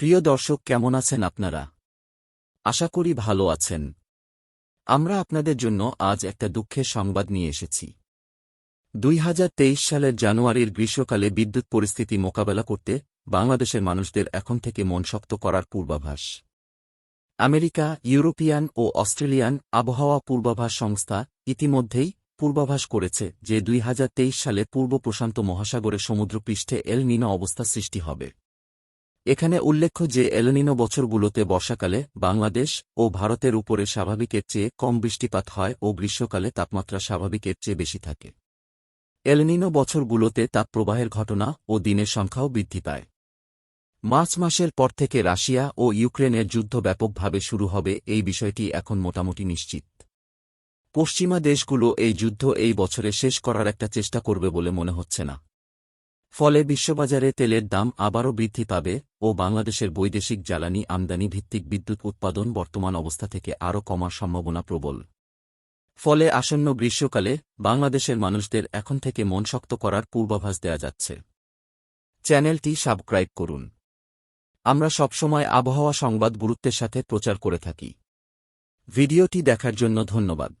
প্রিয় দর্শক, কেমন আছেন আপনারা? আশা করি ভালো আছেন। আমরা আপনাদের জন্য আজ একটা দুঃখের সংবাদ নিয়ে এসেছি। দুই হাজার তেইশ সালের জানুয়ারির গ্রীষ্মকালে বিদ্যুৎ পরিস্থিতি মোকাবেলা করতে বাংলাদেশের মানুষদের এখন থেকে মন শক্ত করার পূর্বাভাস। আমেরিকা, ইউরোপিয়ান ও অস্ট্রেলিয়ান আবহাওয়া পূর্বাভাস সংস্থা ইতিমধ্যেই পূর্বাভাস করেছে যে দুই হাজার তেইশ সালে পূর্ব প্রশান্ত মহাসাগরে সমুদ্রপৃষ্ঠে এল নিনো অবস্থা সৃষ্টি হবে। এখানে উল্লেখ্য যে এলনিনো বছরগুলোতে বর্ষাকালে বাংলাদেশ ও ভারতের উপরে স্বাভাবিকের চেয়ে কম বৃষ্টিপাত হয় ও গ্রীষ্মকালে তাপমাত্রা স্বাভাবিকের চেয়ে বেশি থাকে। এলনিনো বছরগুলোতে তাপপ্রবাহের ঘটনা ও দিনের সংখ্যাও বৃদ্ধি পায়। মার্চ মাসের পর থেকে রাশিয়া ও ইউক্রেনের যুদ্ধ ব্যাপকভাবে শুরু হবে এই বিষয়টি এখন মোটামুটি নিশ্চিত। পশ্চিমা দেশগুলো এই যুদ্ধ এই বছরে শেষ করার একটা চেষ্টা করবে বলে মনে হচ্ছে না। ফলে বিশ্ববাজারে তেলের দাম আবারও বৃদ্ধি পাবে ও বাংলাদেশের বৈদেশিক জ্বালানি আমদানি ভিত্তিক বিদ্যুৎ উৎপাদন বর্তমান অবস্থা থেকে আরও কমার সম্ভাবনা প্রবল। ফলে আসন্ন গ্রীষ্মকালে বাংলাদেশের মানুষদের এখন থেকে মন শক্ত করার পূর্বাভাস দেয়া যাচ্ছে। চ্যানেলটি সাবস্ক্রাইব করুন। আমরা সবসময় আবহাওয়া সংবাদ গুরুত্বের সাথে প্রচার করে থাকি। ভিডিওটি দেখার জন্য ধন্যবাদ।